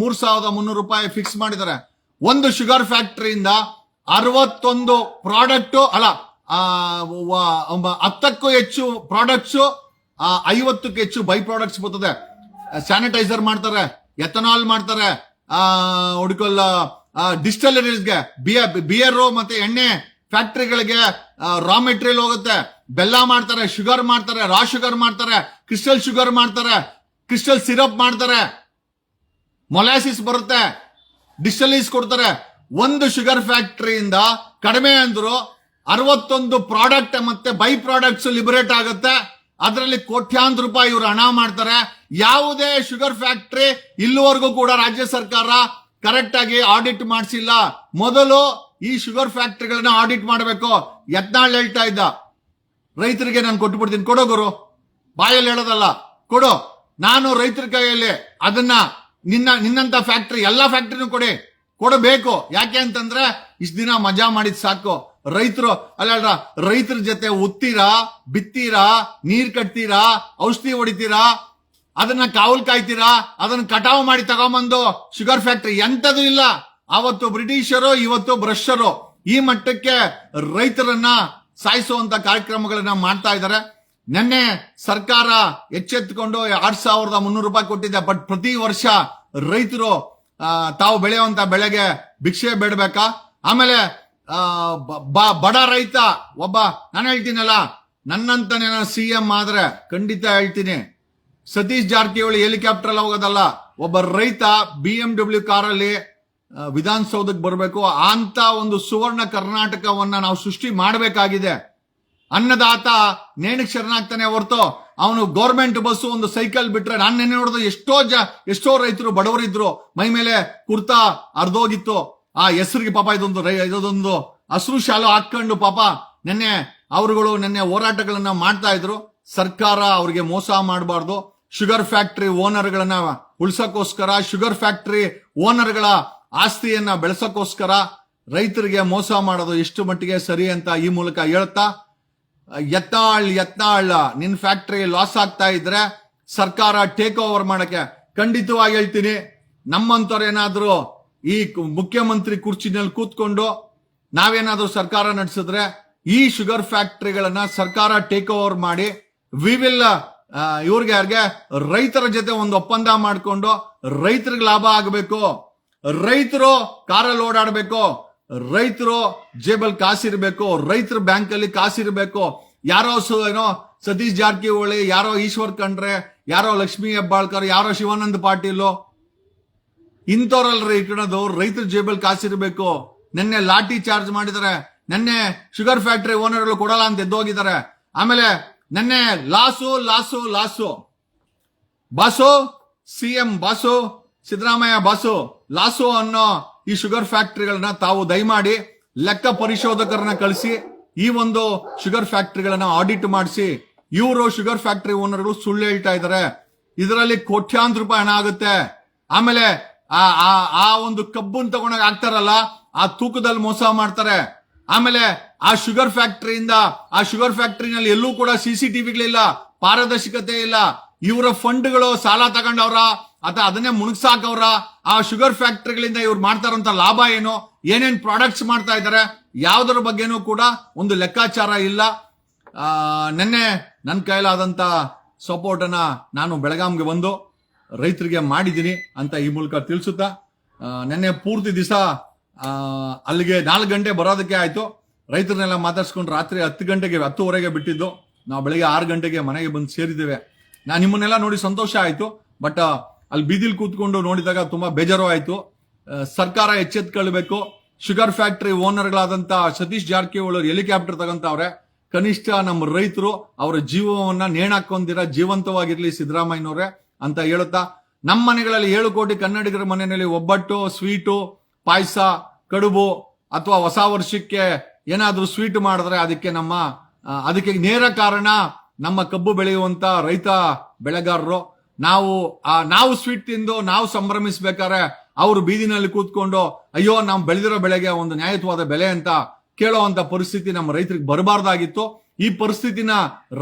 Speaker 2: ಮೂರ್ ಸಾವಿರದ ಮುನ್ನೂರು ರೂಪಾಯಿ ಫಿಕ್ಸ್ ಮಾಡಿದ್ದಾರೆ. ಒಂದು ಶುಗರ್ ಫ್ಯಾಕ್ಟರಿಯಿಂದ ಅರವತ್ತೊಂದು ಪ್ರಾಡಕ್ಟ್ ಅಲ್ಲ ಹತ್ತಕ್ಕೂ ಹೆಚ್ಚು ಪ್ರಾಡಕ್ಟ್ಸ್ ಐವತ್ತಕ್ಕೂ ಹೆಚ್ಚು ಬೈ ಪ್ರಾಡಕ್ಟ್ಸ್ ಬರ್ತದೆ. ಸ್ಯಾನಿಟೈಸರ್ ಮಾಡ್ತಾರೆ ಎಥನಾಲ್ ಮಾಡ್ತಾರೆ, ಆ, ಹುಡುಕಲ್ಲ ಡಿಸ್ಟಲರೀಸ್ಗೆ ಬಿಯರ್ ಬಿಯರು ಮತ್ತೆ ಎಣ್ಣೆ ಫ್ಯಾಕ್ಟ್ರಿಗಳಿಗೆ ರಾ ಮೆಟೀರಿಯಲ್ ಹೋಗುತ್ತೆ. ಬೆಲ್ಲ ಮಾಡ್ತಾರೆ ಶುಗರ್ ಮಾಡ್ತಾರೆ ರಾ ಶುಗರ್ ಮಾಡ್ತಾರೆ ಕ್ರಿಸ್ಟಲ್ ಶುಗರ್ ಮಾಡ್ತಾರೆ ಕ್ರಿಸ್ಟಲ್ ಸಿರಪ್ ಮಾಡ್ತಾರೆ. ಮೊಲಾಸಿಸ್ ಬರುತ್ತೆ ಡಿಸ್ಟಲೀಸ್ ಕೊಡ್ತಾರೆ. ಒಂದು ಶುಗರ್ ಫ್ಯಾಕ್ಟ್ರಿಯಿಂದ ಕಡಿಮೆ ಅಂದ್ರು ಅರವತ್ತೊಂದು ಪ್ರಾಡಕ್ಟ್ ಮತ್ತೆ ಬೈ ಪ್ರಾಡಕ್ಟ್ಸ್ ಲಿಬರೇಟ್ ಆಗುತ್ತೆ. ಅದರಲ್ಲಿ ಕೋಟ್ಯಾಂತರ ರೂಪಾಯಿ ಇವರು ಹಣ ಮಾಡ್ತಾರೆ. ಯಾವುದೇ ಶುಗರ್ ಫ್ಯಾಕ್ಟರಿ ಇಲ್ಲಿವರೆಗೂ ಕೂಡ ರಾಜ್ಯ ಸರ್ಕಾರ ಕರೆಕ್ಟ್ ಆಗಿ ಆಡಿಟ್ ಮಾಡಿಸಿಲ್ಲ. ಮೊದಲು ಈ ಶುಗರ್ ಫ್ಯಾಕ್ಟರಿಗಳನ್ನ ಆಡಿಟ್ ಮಾಡಬೇಕು. ಯತ್ನಾಳ್ ಹೇಳ್ತಾ ಇದ್ದ. ರೈತರಿಗೆ ನಾನು ಕೊಟ್ಟು ಬಿಡ್ತೀನಿ ಕೊಡೋ ಗುರು. ಬಾಯಲ್ಲಿ ಹೇಳೋದಲ್ಲ. ಕೊಡು. ನಾನು ರೈತರ ಕೈಯಲ್ಲಿ ಅದನ್ನ ನಿನ್ನ, ನಿನ್ನಂತ ಫ್ಯಾಕ್ಟರಿ ಎಲ್ಲಾ ಫ್ಯಾಕ್ಟ್ರಿನೂ ಕೊಡಿ. ಕೊಡಬೇಕು. ಯಾಕೆ ಅಂತಂದ್ರೆ ಇಷ್ಟ ದಿನ ಮಜಾ ಮಾಡಿದ್ ಸಾಕು. ರೈತರು, ಅಲ್ಲ ರೈತರ ಜೊತೆ ಉತ್ತೀರಾ, ಬಿತ್ತೀರಾ, ನೀರ್ ಕಟ್ತೀರಾ, ಔಷಧಿ ಹೊಡಿತೀರಾ, ಅದನ್ನ ಕಾವಲ್ ಕಾಯ್ತೀರಾ, ಅದನ್ನ ಕಟಾವು ಮಾಡಿ ತಗೊಂಬಂದು ಶುಗರ್ ಫ್ಯಾಕ್ಟ್ರಿ ಎಂತದೂ ಇಲ್ಲ. ಅವತ್ತು ಬ್ರಿಟಿಷರು, ಇವತ್ತು ಬ್ರಷರು ಈ ಮಟ್ಟಕ್ಕೆ ರೈತರನ್ನ ಸಾಯಿಸುವಂತ ಕಾರ್ಯಕ್ರಮಗಳನ್ನ ಮಾಡ್ತಾ ಇದ್ದಾರೆ. ನಿನ್ನೆ ಸರ್ಕಾರ ಎಚ್ಚೆತ್ತುಕೊಂಡು ಆರ್ ಸಾವಿರದ ಮುನ್ನೂರು ರೂಪಾಯಿ ಕೊಟ್ಟಿದೆ, ಬಟ್ ಪ್ರತಿ ವರ್ಷ ರೈತರು ತಾವು ಬೆಳೆಯುವಂತ ಬೆಳೆಗೆ ಭಿಕ್ಷೆ ಬೇಡಬೇಕಾ? ಆಮೇಲೆ ಬ- ಬಡ ರೈತ. ಒಬ್ಬ, ನಾನು ಹೇಳ್ತೀನಲ್ಲ ನನ್ನಂತ ಸಿ ಎಂ ಆದ್ರೆ ಖಂಡಿತ ಹೇಳ್ತೀನಿ. ಸತೀಶ್ ಜಾರಕಿಹೊಳಿ ಹೆಲಿಕಾಪ್ಟರ್ ಹೋಗೋದಲ್ಲ, ಒಬ್ಬ ರೈತ ಬಿ ಎಂ ಡಬ್ಲ್ಯೂ ಕಾರಲ್ಲಿ ವಿಧಾನಸೌಧಕ್ಕೆ ಬರಬೇಕು. ಅಂತ ಒಂದು ಸುವರ್ಣ ಕರ್ನಾಟಕವನ್ನ ನಾವು ಸೃಷ್ಟಿ ಮಾಡಬೇಕಾಗಿದೆ. ಅನ್ನದಾತ ನೇಣಿಗೆ ಶರಣಾಗ್ತಾನೆ ಹೊರತು, ಅವನು ಗೌರ್ಮೆಂಟ್ ಬಸ್ಸು ಒಂದು ಸೈಕಲ್ ಬಿಟ್ರೆ, ನಾನು ನೆನೆ ನೋಡಿದ ಎಷ್ಟೋ ಜ, ಎಷ್ಟೋ ರೈತರು, ಬಡವರಿದ್ರು. ಮೈ ಮೇಲೆ ಕುರ್ತಾ ಅರ್ಧೋಗಿತ್ತು ಆ ಹೆಸರಿಗೆ ಪಾಪ ಇದೊಂದು ಇದೊಂದು ಹಸಿರು ಶಾಲು ಹಾಕೊಂಡು ಪಾಪ ನಿನ್ನೆ ಅವರುಗಳು ನಿನ್ನೆ ಹೋರಾಟಗಳನ್ನ ಮಾಡ್ತಾ ಇದ್ರು. ಸರ್ಕಾರ ಅವ್ರಿಗೆ ಮೋಸ ಮಾಡಬಾರ್ದು. ಶುಗರ್ ಫ್ಯಾಕ್ಟರಿ ಓನರ್ಗಳನ್ನ ಉಳ್ಸಕ್ಕೋಸ್ಕರ, ಶುಗರ್ ಫ್ಯಾಕ್ಟರಿ ಓನರ್ಗಳ ಆಸ್ತಿಯನ್ನ ಬೆಳೆಸಕ್ಕೋಸ್ಕರ ರೈತರಿಗೆ ಮೋಸ ಮಾಡೋದು ಎಷ್ಟು ಮಟ್ಟಿಗೆ ಸರಿ ಅಂತ ಈ ಮೂಲಕ ಹೇಳ್ತಾ, ಯತ್ನಾಳ್ ಯತ್ನಾಳ್, ನಿನ್ ಫ್ಯಾಕ್ಟರಿ ಲಾಸ್ ಆಗ್ತಾ ಇದ್ರೆ ಸರ್ಕಾರ ಟೇಕ್ ಓವರ್ ಮಾಡಕ್ಕೆ ಖಂಡಿತವಾಗಿ ಹೇಳ್ತೀನಿ. ನಮ್ಮಂತವ್ರು ಏನಾದ್ರು ಈ ಮುಖ್ಯಮಂತ್ರಿ ಕುರ್ಚಿನಲ್ಲಿ ಕೂತ್ಕೊಂಡು ನಾವೇನಾದ್ರೂ ಸರ್ಕಾರ ನಡೆಸಿದ್ರೆ ಈ ಶುಗರ್ ಫ್ಯಾಕ್ಟರಿಗಳನ್ನ ಸರ್ಕಾರ ಟೇಕ್ ಓವರ್ ಮಾಡಿ ವಿ ವಿಲ್ ಇವ್ರಿಗೆ ಯಾರಿಗೆ? ರೈತರ ಜೊತೆ ಒಂದು ಒಪ್ಪಂದ ಮಾಡಿಕೊಂಡು ರೈತರಿಗೆ ಲಾಭ ಆಗಬೇಕು. ರೈತರು ಕಾರಲ್ಲಿ ಓಡಾಡಬೇಕು. ರೈತರು ಜೇಬಲ್ ಕಾಸಿರ್ಬೇಕು. ರೈತರ ಬ್ಯಾಂಕ್ ಅಲ್ಲಿ ಕಾಸಿರ್ಬೇಕು. ಯಾರೋ ಏನೋ ಸತೀಶ್ ಜಾರಕಿಹೊಳಿ, ಯಾರೋ ಈಶ್ವರ್ ಖಂಡ್ರೆ, ಯಾರೋ ಲಕ್ಷ್ಮೀ ಹೆಬ್ಬಾಳ್ಕರ್, ಯಾರೋ ಶಿವಾನಂದ ಪಾಟೀಲ್ ಇಂಥವ್ರಲ್ರಿ ಇಟ್ಕೊಳೋದು ರೈತರ ಜೇಬಲ್ ಕಾಸಿರ್ಬೇಕು. ನಿನ್ನೆ ಲಾಠಿ ಚಾರ್ಜ್ ಮಾಡಿದ್ದಾರೆ ನಿನ್ನೆ ಶುಗರ್ ಫ್ಯಾಕ್ಟರಿ ಓನರ್ಗಳು ಕೊಡಲ್ಲ ಅಂತ ಎದ್ದು ಹೋಗಿದ್ದಾರೆ ಆಮೇಲೆ ನಿನ್ನೆ loss loss loss. Boss, C M boss, Siddaramaiah boss, loss ಅನ್ನೋ ಈ ಶುಗರ್ ಫ್ಯಾಕ್ಟರಿಗಳನ್ನ ತಾವು ದಯಮಾಡಿ ಲೆಕ್ಕ ಪರಿಶೋಧಕರನ್ನ ಕಳಿಸಿ, ಈ ಒಂದು ಶುಗರ್ ಫ್ಯಾಕ್ಟರಿಗಳನ್ನ ಆಡಿಟ್ ಮಾಡಿಸಿ, ಇವರು ಶುಗರ್ ಫ್ಯಾಕ್ಟರಿ ಓನರ್ಗಳು ಸುಳ್ಳು ಹೇಳ್ತಾ ಇದ್ದಾರೆ. ಇದರಲ್ಲಿ ಕೋಟ್ಯಾಂತರ ರೂಪಾಯಿ ಹಣ ಆಗುತ್ತೆ. ಆಮೇಲೆ ಆ, ಆ- ಆ ಒಂದು ಕಬ್ಬನ್ ತಗೊಂಡಾಗ ಆಗ್ತಾರಲ್ಲ ಆ ತೂಕದಲ್ಲಿ ಮೋಸ ಮಾಡ್ತಾರೆ. ಆಮೇಲೆ ಆ ಶುಗರ್ ಫ್ಯಾಕ್ಟರಿಯಿಂದ ಆ ಶುಗರ್ ಫ್ಯಾಕ್ಟರಿನಲ್ಲಿ ಎಲ್ಲೂ ಕೂಡ ಸಿ ಸಿ ಟಿವಿಗಳಿಲ್ಲ ಪಾರದರ್ಶಕತೆ ಇಲ್ಲ. ಇವರ ಫಂಡ್ಗಳು ಸಾಲ ತಗೊಂಡವ್ರ ಅಥವಾ ಅದನ್ನೇ ಮುಣಗ್ಸಾಕವ್ರ. ಆ ಶುಗರ್ ಫ್ಯಾಕ್ಟರಿಗಳಿಂದ ಇವ್ರು ಮಾಡ್ತಾರಂತ ಲಾಭ ಏನು? ಏನೇನ್ ಪ್ರಾಡಕ್ಟ್ಸ್ ಮಾಡ್ತಾ ಇದ್ದಾರೆ? ಯಾವ್ದ್ರ ಬಗ್ಗೆನೂ ಕೂಡ ಒಂದು ಲೆಕ್ಕಾಚಾರ ಇಲ್ಲ. ನೆನ್ನೆ ನನ್ನ ಕೈಲಾದಂತ ಸಪೋರ್ಟ್ ನಾನು ಬೆಳಗಾಂಗೆ ಬಂದು ರೈತರಿಗೆ ಮಾಡಿದ್ದೀನಿ ಅಂತ ಈ ಮೂಲಕ ತಿಳಿಸುತ್ತಾ ನಿನ್ನೆ ಪೂರ್ತಿ ದಿವಸ ಅಲ್ಲಿಗೆ ನಾಲ್ಕು ಗಂಟೆ ಬರೋದಕ್ಕೆ ಆಯಿತು. ರೈತರನ್ನೆಲ್ಲ ಮಾತಾಡ್ಸ್ಕೊಂಡು ರಾತ್ರಿ ಹತ್ತು ಗಂಟೆಗೆ, ಹತ್ತುವರೆಗೆ ಬಿಟ್ಟಿದ್ದು. ನಾವು ಬೆಳಗ್ಗೆ ಆರು ಗಂಟೆಗೆ ಮನೆಗೆ ಬಂದು ಸೇರಿದ್ದೇವೆ. ನಾನು ನಿಮ್ಮನ್ನೆಲ್ಲ ನೋಡಿ ಸಂತೋಷ ಆಯಿತು, ಬಟ್ ಅಲ್ಲಿ ಬೀದಿಲಿ ಕೂತ್ಕೊಂಡು ನೋಡಿದಾಗ ತುಂಬಾ ಬೇಜಾರು ಆಯಿತು. ಸರ್ಕಾರ ಎಚ್ಚೆತ್ಕೊಳ್ಬೇಕು. ಶುಗರ್ ಫ್ಯಾಕ್ಟ್ರಿ ಓನರ್ಗಳಾದಂಥ ಸತೀಶ್ ಜಾರಕಿಹೊಳಿ ಹೆಲಿಕಾಪ್ಟರ್ ತಗೊಂತವ್ರೆ. ಕನಿಷ್ಠ ನಮ್ಮ ರೈತರು ಅವರ ಜೀವವನ್ನ ನೇಣಾಕೊಂದಿರ ಜೀವಂತವಾಗಿರ್ಲಿ ಸಿದ್ದರಾಮಯ್ಯನವ್ರೆ. ಅಂತ ಹೇಳುತ್ತಾ ನಮ್ಮ ಮನೆಗಳಲ್ಲಿ ಏಳು ಕೋಟಿ ಕನ್ನಡಿಗರ ಮನೆಯಲ್ಲಿ ಒಬ್ಬಟ್ಟು, ಸ್ವೀಟು, ಪಾಯಸ, ಕಡುಬು ಅಥವಾ ಹೊಸ ವರ್ಷಕ್ಕೆ ಏನಾದರೂ ಸ್ವೀಟ್ ಮಾಡಿದ್ರೆ ಅದಕ್ಕೆ ನಮ್ಮ ಅದಕ್ಕೆ ನೇರ ಕಾರಣ ನಮ್ಮ ಕಬ್ಬು ಬೆಳೆಯುವಂತ ರೈತ ಬೆಳೆಗಾರರು. ನಾವು, ಆ, ನಾವು ಸ್ವೀಟ್ ತಿಂದು ನಾವು ಸಂಭ್ರಮಿಸ್ಬೇಕಾದ್ರೆ ಅವರು ಬೀದಿನಲ್ಲಿ ಕೂತ್ಕೊಂಡು, ಅಯ್ಯೋ, ನಾವು ಬೆಳೆದಿರೋ ಬೆಳೆಗೆ ಒಂದು ನ್ಯಾಯಯುತವಾದ ಬೆಲೆ ಅಂತ ಕೇಳುವಂತ ಪರಿಸ್ಥಿತಿ ನಮ್ಮ ರೈತರಿಗೆ ಬರಬಾರ್ದಾಗಿತ್ತು. ಈ ಪರಿಸ್ಥಿತಿನ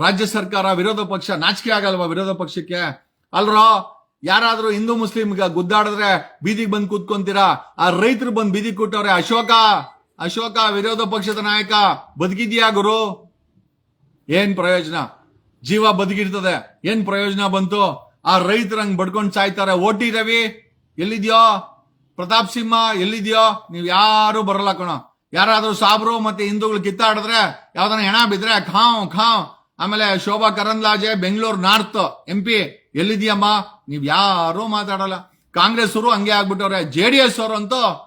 Speaker 2: ರಾಜ್ಯ ಸರ್ಕಾರ ವಿರೋಧ ಪಕ್ಷ ನಾಚಿಕೆ ಆಗಲ್ವಾ ವಿರೋಧ ಪಕ್ಷಕ್ಕೆ? ಅಲ್ರೋ, ಯಾರಾದ್ರೂ ಹಿಂದೂ ಮುಸ್ಲಿಂ ಗುದ್ದಾಡಿದ್ರೆ ಬೀದಿಗೆ ಬಂದು ಕೂತ್ಕೊಂತೀರಾ? ಆ ರೈತರು ಬಂದು ಬೀದಿಗೆ ಕೊಟ್ಟವ್ರೆ ಅಶೋಕ ಅಶೋಕ ವಿರೋಧ ಪಕ್ಷದ ನಾಯಕ, ಬದುಕಿದ್ಯಾ ಗುರು? ಏನ್ ಪ್ರಯೋಜನ? ಜೀವ ಬದುಕಿರ್ತದೆ. ಏನ್ ಪ್ರಯೋಜನ ಬಂತು? ಆ ರೈತರು ಹಂಗ್ ಬಡ್ಕೊಂಡು ಸಾಯ್ತಾರೆ. ಓಟಿ ರವಿ, ಎಲ್ಲಿದ್ಯೋ? ಪ್ರತಾಪ್ ಸಿಂಹ, ಎಲ್ಲಿದ್ಯೋ? ನೀವ್ ಯಾರು ಬರಲ್ಲ ಕಣ. ಯಾರಾದ್ರೂ ಸಾಬ್ರು ಮತ್ತೆ ಹಿಂದೂಗಳು ಕಿತ್ತಾಡಿದ್ರೆ, ಯಾವ್ದಾನ ಹೆಣ ಬಿದ್ರೆ ಖಾಂ ಖಾವ್. ಆಮೇಲೆ Shobha Karandlaje, Bengaluru north. M P ಎಲ್ಲಿದೆಯಮ್ಮ ನೀವ್ ಯಾರು ಮಾತಾಡಲ್ಲ. ಕಾಂಗ್ರೆಸ್ ಅವರು ಹಂಗೆ ಆಗ್ಬಿಟ್ಟವ್ರೆ. ಜೆ ಡಿ ಎಸ್ ಅವರು ಅಂತೂ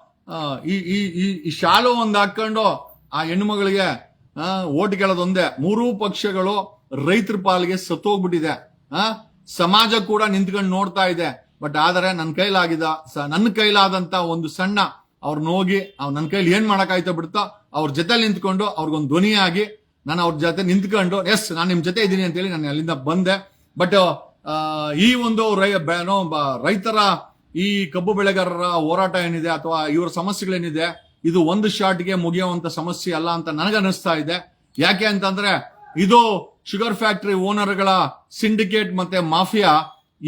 Speaker 2: ಈ ಈ, ಈ- ಶಾಲು ಒಂದು ಹಾಕೊಂಡು ಆ ಹೆಣ್ಮಗಳಿಗೆ
Speaker 1: ಓಟ್ ಕೇಳೋದೊಂದೇ ಮೂರೂ ಪಕ್ಷಗಳು ರೈತರ ಪಾಲಿಗೆ ಸತ್ತೋಗ್ಬಿಟ್ಟಿದೆ. ಆ, ಸಮಾಜ ಕೂಡ ನಿಂತ್ಕೊಂಡು ನೋಡ್ತಾ ಇದೆ. ಬಟ್ ಆದರೆ ನನ್ನ ಕೈಲಾಗಿದ ನನ್ನ ಕೈಲಾದಂತ ಒಂದು ಸಣ್ಣ ಅವ್ರನ್ನ ಹೋಗಿ, ಅವ್ರು ನನ್ನ ಕೈಲಿ ಏನ್ ಮಾಡಕ್ಕಾಯ್ತೋ ಬಿಡ್ತೋ, ಅವ್ರ ಜೊತೆ ನಿಂತ್ಕೊಂಡು ಅವ್ರಿಗೊಂದು ಧ್ವನಿಯಾಗಿ ನಾನು ಅವ್ರ ಜೊತೆ ನಿಂತ್ಕೊಂಡು, ಎಸ್, ನಾನು ನಿಮ್ಮ ಜೊತೆ ಇದ್ದೀನಿ ಅಂತೇಳಿ ನಾನು ಅಲ್ಲಿಂದ ಬಂದೆ. ಬಟ್ ಈ ಒಂದು ರೈ ರೈತರ ಈ ಕಬ್ಬು ಬೆಳೆಗಾರರ ಹೋರಾಟ ಏನಿದೆ ಅಥವಾ ಇವರ ಸಮಸ್ಯೆಗಳೇನಿದೆ, ಇದು ಒಂದು ಶಾಟ್ಗೆ ಮುಗಿಯುವಂತ ಸಮಸ್ಯೆ ಅಲ್ಲ ಅಂತ ನನಗನ್ನಿಸ್ತಾ ಇದೆ. ಯಾಕೆ ಅಂತಂದ್ರೆ, ಇದು ಶುಗರ್ ಫ್ಯಾಕ್ಟರಿ ಓನರ್ಗಳ ಸಿಂಡಿಕೇಟ್ ಮತ್ತೆ ಮಾಫಿಯಾ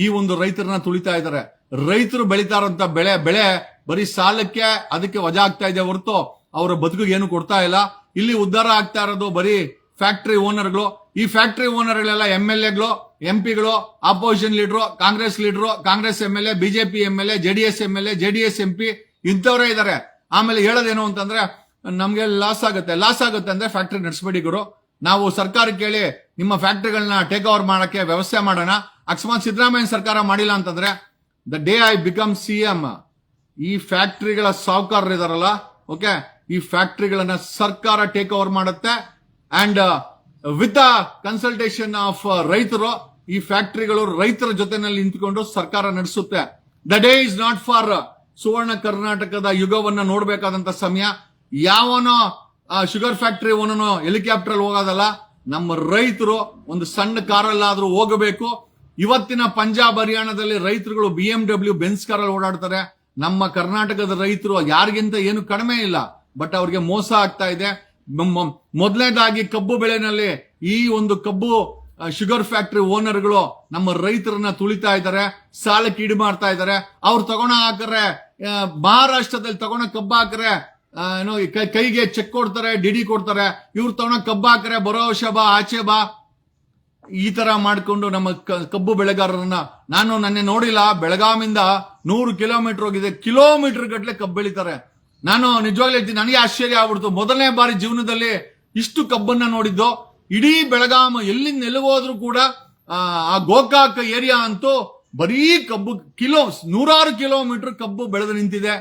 Speaker 1: ಈ ಒಂದು ರೈತರನ್ನ ತುಳಿತಾ ಇದ್ದಾರೆ. ರೈತರು ಬೆಳೀತಾ ಬೆಳೆ ಬೆಳೆ ಬರೀ ಸಾಲಕ್ಕೆ ಅದಕ್ಕೆ ವಜಾ ಆಗ್ತಾ ಇದೆ ಹೊರತು ಅವರ ಬದುಕಿಗೆ ಏನು ಕೊಡ್ತಾ ಇಲ್ಲ. ಇಲ್ಲಿ ಉದ್ಧಾರ ಆಗ್ತಾ ಇರೋದು ಬರೀ ಫ್ಯಾಕ್ಟರಿ ಓನರ್ಗಳು ಈ ಫ್ಯಾಕ್ಟರಿ ಓನರ್ಗಳೆಲ್ಲ ಎಂ ಎಲ್ ಎಗಳು M ಪಿಗಳು opposition leader Congress leader Congress M L A BJP M L A JDS M L A JDS M P ಇಂಥವರೇ ಇದ್ದಾರೆ. ಆಮೇಲೆ ಹೇಳೋದೇನು ಅಂತಂದ್ರೆ, ನಮಗೆ ಲಾಸ್ ಆಗುತ್ತೆ. ಲಾಸ್ ಆಗುತ್ತೆ ಅಂದ್ರೆ ಫ್ಯಾಕ್ಟ್ರಿ ನಡೆಸಬೇಡಿ ಗುರು. ನಾವು ಸರ್ಕಾರಕ್ಕೆ ಕೇಳಿ ನಿಮ್ಮ ಫ್ಯಾಕ್ಟ್ರಿಗಳನ್ನ ಟೇಕ್ ಓವರ್ ಮಾಡಕ್ಕೆ ವ್ಯವಸ್ಥೆ ಮಾಡೋಣ. ಅಕಸ್ಮಾತ್ ಸಿದ್ದರಾಮಯ್ಯ ಸರ್ಕಾರ ಮಾಡಿಲ್ಲ ಅಂತಂದ್ರೆ the day I become C M ಈ ಫ್ಯಾಕ್ಟ್ರಿಗಳ ಸಾಹುಕಾರರು ಇದಾರಲ್ಲ ಓಕೆ ಈ ಫ್ಯಾಕ್ಟರಿಗಳನ್ನ ಸರ್ಕಾರ ಟೇಕ್ ಓವರ್ ಮಾಡುತ್ತೆ. And with the consultation of ರೈತರು, ಈ ಫ್ಯಾಕ್ಟರಿಗಳು ರೈತರ ಜೊತೆನಲ್ಲಿ ನಿಂತ್ಕೊಂಡು ಸರ್ಕಾರ ನಡೆಸುತ್ತೆ. The day is not far ಸುವರ್ಣ ಕರ್ನಾಟಕದ ಯುಗವನ್ನ ನೋಡಬೇಕಾದಂತ ಸಮಯ. ಯಾವನೋ ಶುಗರ್ ಫ್ಯಾಕ್ಟರಿ ಓನೋ ಹೆಲಿಕಾಪ್ಟರ್ ಹೋಗೋದಲ್ಲ. ನಮ್ಮ ರೈತರು ಒಂದು ಸಣ್ಣ ಕಾರಲ್ಲಾದ್ರೂ ಹೋಗಬೇಕು. ಇವತ್ತಿನ ಪಂಜಾಬ್ ಹರಿಯಾಣದಲ್ಲಿ ರೈತರುಗಳು ಬಿ ಎಂ ಡಬ್ಲ್ಯೂ ಬೆನ್ಸ್ ಕಾರಲ್ಲಿ ಓಡಾಡ್ತಾರೆ. ನಮ್ಮ ಕರ್ನಾಟಕದ ರೈತರು ಯಾರಿಗಿಂತ ಏನು ಕಡಿಮೆ ಇಲ್ಲ. ಬಟ್ ಅವ್ರಿಗೆ ಮೋಸ ಆಗ್ತಾ ಇದೆ. ಮೊದಲನೇದಾಗಿ ಕಬ್ಬು ಬೆಳೆನಲ್ಲಿ ಈ ಒಂದು ಕಬ್ಬು ಶುಗರ್ ಫ್ಯಾಕ್ಟರಿ ಓನರ್ಗಳು ನಮ್ಮ ರೈತರನ್ನ ತುಳಿತಾ ಇದ್ದಾರೆ, ಸಾಲಕ್ಕೆ ಈಡು ಮಾಡ್ತಾ ಇದ್ದಾರೆ. ಅವ್ರು ತಗೊಂಡ ಹಾಕರೆ ಮಹಾರಾಷ್ಟ್ರದಲ್ಲಿ ತಗೊಂಡ ಕಬ್ಬು ಹಾಕರೆ ಏನೋ ಕೈಗೆ ಚೆಕ್ ಕೊಡ್ತಾರೆ ಡಿಡಿ ಕೊಡ್ತಾರೆ. ಇವ್ರು ತಗೊಂಡ ಕಬ್ಬು ಹಾಕರೆ, ಬರೋ ವರ್ಷ ಬಾ, ಆಚೆ ಬಾ. ಈ ತರ ಮಾಡಿಕೊಂಡು ನಮ್ಮ ಕಬ್ಬು ಬೆಳೆಗಾರರನ್ನ ನಾನು ನನ್ನೆ ನೋಡಿಲ್ಲ, ಬೆಳಗಾವಿಂದ ನೂರು ಕಿಲೋಮೀಟರ್ ಹೋಗಿದೆ ಕಿಲೋಮೀಟರ್ ಗಟ್ಟಲೆ ಕಬ್ಬು ಬೆಳಿತಾರೆ. ನಾನು ನಿಜವಾಗ್ಲೂ ಹೇಳ್ತೀನಿ ನನಗೆ ಆಶ್ಚರ್ಯ ಆಗ್ಬಿಡ್ತು. ಮೊದಲನೇ ಬಾರಿ ಜೀವನದಲ್ಲಿ ಇಷ್ಟು ಕಬ್ಬನ್ನ ನೋಡಿದ್ದು. ಇಡೀ ಬೆಳಗಾಮ ಎಲ್ಲಿ ಹೋದ್ರು ಕೂಡ ಆ, ಗೋಕಾಕ ಏರಿಯಾ ಅಂತೂ ಬರೀ ಕಬ್ಬು ಕಿಲೋ ನೂರಾರು ಕಿಲೋಮೀಟರ್ ಕಬ್ಬು ಬೆಳೆದು ನಿಂತಿದೆ.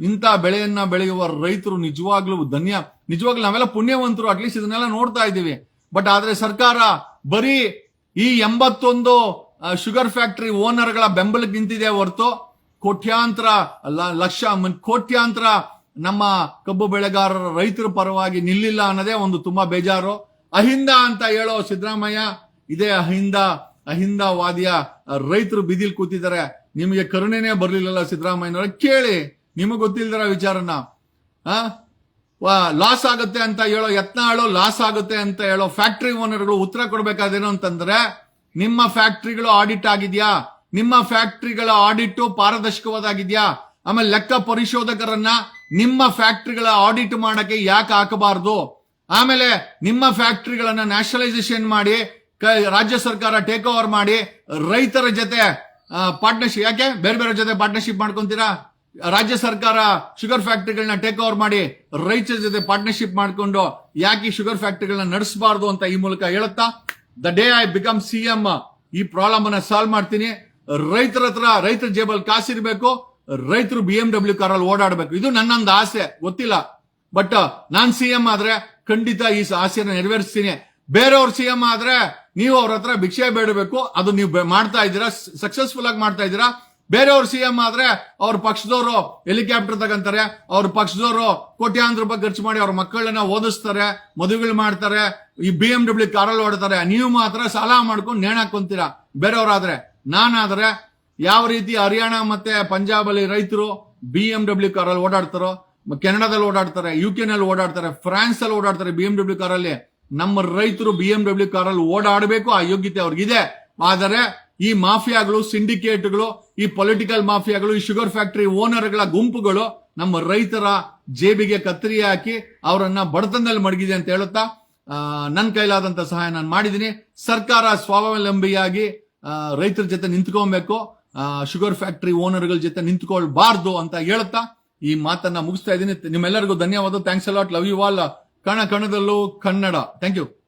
Speaker 1: ಇಂಥ ಬೆಳೆಯನ್ನ ಬೆಳೆಯುವ ರೈತರು ನಿಜವಾಗ್ಲೂ ಧನ್ಯ. ನಿಜವಾಗ್ಲೂ ನಾವೆಲ್ಲ ಪುಣ್ಯವಂತರು ಅಟ್ಲೀಸ್ಟ್ ಇದನ್ನೆಲ್ಲ ನೋಡ್ತಾ ಇದ್ದೀವಿ. ಬಟ್ ಆದ್ರೆ ಸರ್ಕಾರ ಬರೀ ಈ ಎಂಬತ್ತೊಂದು ಶುಗರ್ ಫ್ಯಾಕ್ಟರಿ ಓನರ್ಗಳ ಬೆಂಬಲಕ್ಕೆ ನಿಂತಿದೆ ಹೊರತು ಕೋಟ್ಯಾಂತರ ಲಕ್ಷ ಕೋಟ್ಯಾಂತರ ನಮ್ಮ ಕಬ್ಬು ಬೆಳೆಗಾರರ ರೈತರ ಪರವಾಗಿ ನಿಲ್ಲಿಲ್ಲ ಅನ್ನೋದೇ ಒಂದು ತುಂಬಾ ಬೇಜಾರು. ಅಹಿಂದ ಅಂತ ಹೇಳೋ ಸಿದ್ದರಾಮಯ್ಯ, ಇದೇ ಅಹಿಂದ, ಅಹಿಂದವಾದಿಯ ರೈತರು ಬಿದಿಲ್ ಕೂತಿದ್ದಾರೆ. ನಿಮಗೆ ಕರುಣೆನೇ ಬರ್ಲಿಲ್ಲಲ್ಲ ಸಿದ್ದರಾಮಯ್ಯನವರ? ಕೇಳಿ, ನಿಮಗೆ ಗೊತ್ತಿಲ್ದರ ವಿಚಾರನ? ಆ? ಲಾಸ್ ಆಗುತ್ತೆ ಅಂತ ಹೇಳೋ ಯತ್ನಾಳು ಲಾಸ್ ಆಗುತ್ತೆ ಅಂತ ಹೇಳೋ ಫ್ಯಾಕ್ಟರಿ ಓನರ್ಗಳು ಉತ್ತರ ಕೊಡ್ಬೇಕಾದೇನು ಅಂತಂದ್ರೆ, ನಿಮ್ಮ ಫ್ಯಾಕ್ಟರಿಗಳು ಆಡಿಟ್ ಆಗಿದ್ಯಾ? ನಿಮ್ಮ ಫ್ಯಾಕ್ಟರಿಗಳ ಆಡಿಟ್ ಪಾರದರ್ಶಕವಾದಾಗಿದ್ಯಾ? ಆಮೇಲೆ ಲೆಕ್ಕ ಪರಿಶೋಧಕರನ್ನ ನಿಮ್ಮ ಫ್ಯಾಕ್ಟ್ರಿಗಳ ಆಡಿಟ್ ಮಾಡಕ್ಕೆ ಯಾಕೆ ಹಾಕಬಾರ್ದು? ಆಮೇಲೆ ನಿಮ್ಮ ಫ್ಯಾಕ್ಟ್ರಿಗಳನ್ನ ನ್ಯಾಷನಲೈಸೇಷನ್ ಮಾಡಿ ರಾಜ್ಯ ಸರ್ಕಾರ ಟೇಕ್ ಓವರ್ ಮಾಡಿ, ರೈತರ ಜೊತೆ ಪಾರ್ಟ್ನರ್ಶಿಪ್ ಯಾಕೆ? ಬೇರೆ ಬೇರೆ ಜೊತೆ ಪಾರ್ಟ್ನರ್ಶಿಪ್ ಮಾಡ್ಕೊಂತೀರಾ? ರಾಜ್ಯ ಸರ್ಕಾರ ಶುಗರ್ ಫ್ಯಾಕ್ಟ್ರಿಗಳನ್ನ ಟೇಕ್ ಓವರ್ ಮಾಡಿ, ರೈತರ ಜೊತೆ ಪಾರ್ಟ್ನರ್ಶಿಪ್ ಮಾಡಿಕೊಂಡು ಯಾಕೆ ಶುಗರ್ ಫ್ಯಾಕ್ಟ್ರಿಗಳನ್ನ ನಡೆಸಬಾರ್ದು ಅಂತ ಈ ಮೂಲಕ ಹೇಳುತ್ತಾ? The day I become C M ಈ ಪ್ರಾಬ್ಲಮ್ ಅನ್ನ ಸಾಲ್ವ್ ಮಾಡ್ತೀನಿ. ರೈತರ ಹತ್ರ ರೈತರ ಜೇಬಲ್ ಕಾಸಿರ್ಬೇಕು. ರೈತರು ಬಿ ಎಂ ಡಬ್ಲ್ಯೂ ಕಾರಲ್ಲಿ ಓಡಾಡಬೇಕು. ಇದು ನನ್ನೊಂದು ಆಸೆ, ಗೊತ್ತಿಲ್ಲ. ಬಟ್ ನಾನ್ ಸಿ ಎಂ ಆದ್ರೆ ಖಂಡಿತ ಈ ಆಸೆನ ನೆರವೇರಿಸ್ತೀನಿ. ಬೇರೆಯವ್ರ ಸಿ ಎಂ ಆದ್ರೆ ನೀವು ಅವ್ರ ಹತ್ರ ಭಿಕ್ಷೆ ಬೇಡಬೇಕು. ಅದು ನೀವು ಮಾಡ್ತಾ ಇದ್ದೀರಾ ಸಕ್ಸಸ್ಫುಲ್ ಆಗಿ ಮಾಡ್ತಾ ಇದ್ದೀರಾ. ಬೇರೆಯವ್ರ ಸಿ ಎಂ ಆದ್ರೆ ಅವ್ರ ಪಕ್ಷದವರು ಹೆಲಿಕಾಪ್ಟರ್ ತಗಂತಾರೆ, ಅವ್ರ ಪಕ್ಷದವರು ಕೋಟ್ಯಾಂತರ ರೂಪಾಯಿ ಖರ್ಚು ಮಾಡಿ ಅವ್ರ ಮಕ್ಕಳನ್ನ ಓದಿಸ್ತಾರೆ, ಮದುವೆಗಳು ಮಾಡ್ತಾರೆ, ಈ ಬಿ ಎಂ ಡಬ್ಲ್ಯೂ ಕಾರಲ್ಲಿ ಓಡ್ತಾರೆ. ನೀವು ಮಾತ್ರ ಸಾಲ ಮಾಡ್ಕೊಂಡು ನೇಣಾಕೊಂತೀರಾ ಬೇರೆಯವ್ರಾದ್ರೆ, ನಾನಾದ್ರೆ ಯಾವ ರೀತಿ ಹರಿಯಾಣ ಮತ್ತೆ ಪಂಜಾಬ್ ಅಲ್ಲಿ ರೈತರು ಬಿ ಎಂ ಡಬ್ಲ್ಯೂ ಕಾರಲ್ಲಿ ಓಡಾಡ್ತಾರೋ ಕೆನಡಾದಲ್ಲಿ ಓಡಾಡ್ತಾರೆ ಯು ಕೆ ನಲ್ಲಿ ಓಡಾಡ್ತಾರೆ ಫ್ರಾನ್ಸ್ ಅಲ್ಲಿ ಓಡಾಡ್ತಾರೆ ಬಿ ಎಂ ಡಬ್ಲ್ಯೂ ಕಾರಲ್ಲಿ ನಮ್ಮ ರೈತರು ಬಿ ಎಂ ಡಬ್ಲ್ಯೂ ಕಾರಲ್ಲಿ ಓಡಾಡಬೇಕು, ಆ ಯೋಗ್ಯತೆ ಅವ್ರಿಗಿದೆ. ಆದರೆ ಈ ಮಾಫಿಯಾಗಳು, ಸಿಂಡಿಕೇಟ್ಗಳು, ಈ ಪೊಲಿಟಿಕಲ್ ಮಾಫಿಯಾಗಳು, ಈ ಶುಗರ್ ಫ್ಯಾಕ್ಟರಿ ಓನರ್ಗಳ ಗುಂಪುಗಳು ನಮ್ಮ ರೈತರ ಜೇಬಿಗೆ ಕತ್ತರಿ ಹಾಕಿ ಅವರನ್ನ ಬಡತನದಲ್ಲಿ ಮಡಗಿದೆ ಅಂತ ಹೇಳುತ್ತಾ ನನ್ನ ಕೈಲಾದಂತ ಸಹಾಯ ನಾನು ಮಾಡಿದ್ದೀನಿ. ಸರ್ಕಾರ ಸ್ವಾವಲಂಬಿಯಾಗಿ ರೈತರ ಜೊತೆ ನಿಂತ್ಕೊಬೇಕು. ಶುಗರ್ ಫ್ಯಾಕ್ಟರಿ ಓನರ್ಗಳ ಜೊತೆ ನಿಂತ್ಕೊಳ್ಬಾರ್ದು ಅಂತ ಹೇಳುತ್ತಾ ಈ ಮಾತನ್ನ ಮುಗಿಸ್ತಾ ಇದ್ದೀನಿ. ನಿಮ್ಮೆಲ್ಲರಿಗೂ ಧನ್ಯವಾದ. Thanks a lot love you all ಕಣ ಕಣದಲ್ಲೂ ಕನ್ನಡ. Thank you